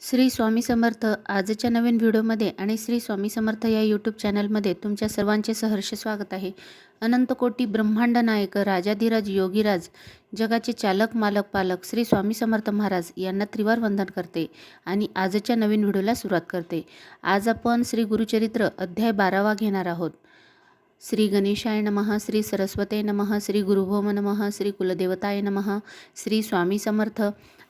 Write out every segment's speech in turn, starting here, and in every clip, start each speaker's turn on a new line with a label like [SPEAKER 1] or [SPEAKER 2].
[SPEAKER 1] श्री स्वामी समर्थ आजच्या नवीन व्हिडिओमध्ये आणि श्री स्वामी समर्थ या यूट्यूब चॅनलमध्ये तुमच्या सर्वांचे सहर्ष स्वागत आहे. अनंतकोटी ब्रह्मांड नायक राजाधिराज योगीराज जगाचे चालक मालक पालक श्री स्वामी समर्थ महाराज यांना त्रिवार वंदन करते आणि आजच्या नवीन व्हिडिओला सुरुवात करते. आज आपण श्री गुरुचरित्र अध्याय बारावा घेणार आहोत. श्री गणेशाय नमः श्री सरस्वते नमः श्री गुरुभोम नमः श्री कुलदेवताय नमः श्री स्वामी समर्थ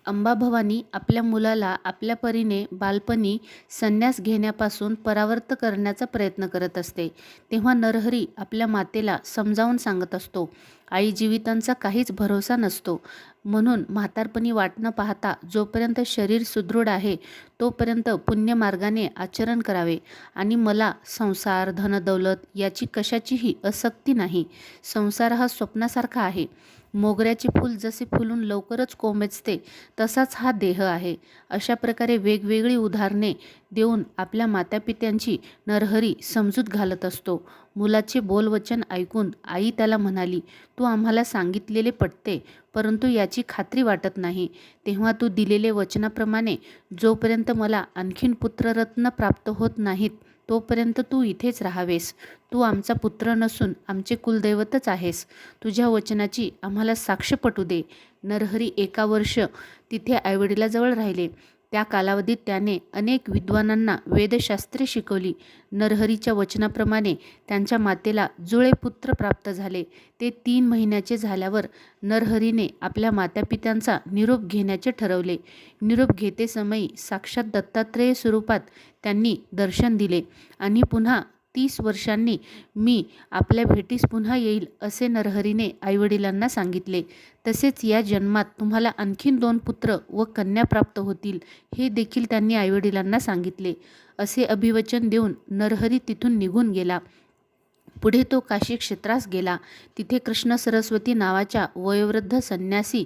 [SPEAKER 1] अंबाभवानी आपल्या मुलाला आपल्या परीने बालपणी संन्यास घेण्यापासून परावर्त करण्याचा प्रयत्न करत असते. तेव्हा नरहरी आपल्या मातेला समजावून सांगत असतो आई जीवितांचा काहीच भरोसा नसतो. म्हणून म्हातारपणी वाट न पाहता जोपर्यंत शरीर सुदृढ आहे तोपर्यंत पुण्यमार्गाने आचरण करावे. आणि मला संसार धनदौलत याची कशाचीही आसक्ती नाही. संसार हा स्वप्नासारखा आहे. मोगऱ्याचे फूल जसे फुलून लवकरच कोमेजते तसाच हा देह आहे. अशा प्रकारे वेगवेगळी उदाहरणे देऊन आपल्या मातापित्यांची नरहरी समजूत घालत असतो. मुलाचे बोलवचन ऐकून आई त्याला म्हणाली तू आम्हाला सांगितलेले पटते परंतु याची खात्री वाटत नाही तेव्हा तू दिलेले वचनाप्रमाणे जोपर्यंत मला आणखीन पुत्ररत्न प्राप्त होत नाहीत तोपर्यंत तू इथेच राहावेस. तू आमचा पुत्र नसून आमचे कुलदैवतच आहेस. तुझ्या वचनाची आम्हाला साक्ष पटू दे. नरहरी एका वर्ष तिथे आईवडिलाजवळ राहिले. त्या कालावधीत त्याने अनेक विद्वानांना वेदशास्त्रे शिकवली. नरहरीच्या वचनाप्रमाणे त्यांच्या मातेला जुळे पुत्र प्राप्त झाले. ते तीन महिन्याचे झाल्यावर नरहरीने आपल्या मातापित्यांचा निरोप घेण्याचे ठरवले. निरोप घेते समयी साक्षात दत्तात्रेय स्वरूपात त्यांनी दर्शन दिले आणि पुन्हा तीस वर्षांनी मी आपल्या भेटीस पुन्हा येईल असे नरहरीने आईवडिलांना सांगितले. तसेच या जन्मात तुम्हाला आणखीन दोन पुत्र व कन्या प्राप्त होतील हे देखील त्यांनी आईवडिलांना सांगितले. असे अभिवचन देऊन नरहरी तिथून निघून गेला. पुढे तो काशी क्षेत्रास गेला. तिथे कृष्ण सरस्वती नावाच्या वयोवृद्ध संन्यासी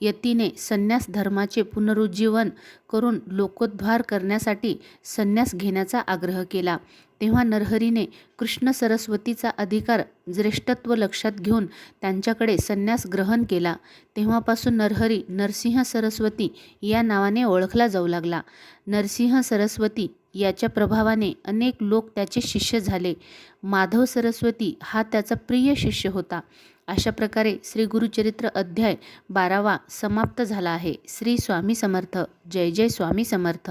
[SPEAKER 1] यतीने संन्यास धर्माचे पुनरुज्जीवन करून लोकोद्धार करण्यासाठी संन्यास घेण्याचा आग्रह केला. तेव्हा नरहरीने कृष्ण सरस्वतीचा अधिकार ज्येष्ठत्व लक्षात घेऊन त्यांच्याकडे संन्यास ग्रहण केला. तेव्हापासून नरहरी नरसिंह सरस्वती या नावाने ओळखला जाऊ लागला. नरसिंह सरस्वती याच्या प्रभावाने अनेक लोक त्याचे शिष्य झाले. माधव सरस्वती हा त्याचा प्रिय शिष्य होता. अशा प्रकारे श्री गुरुचरित्र अध्याय बारावा समाप्त झाला आहे. श्री स्वामी समर्थ. जय जय स्वामी समर्थ.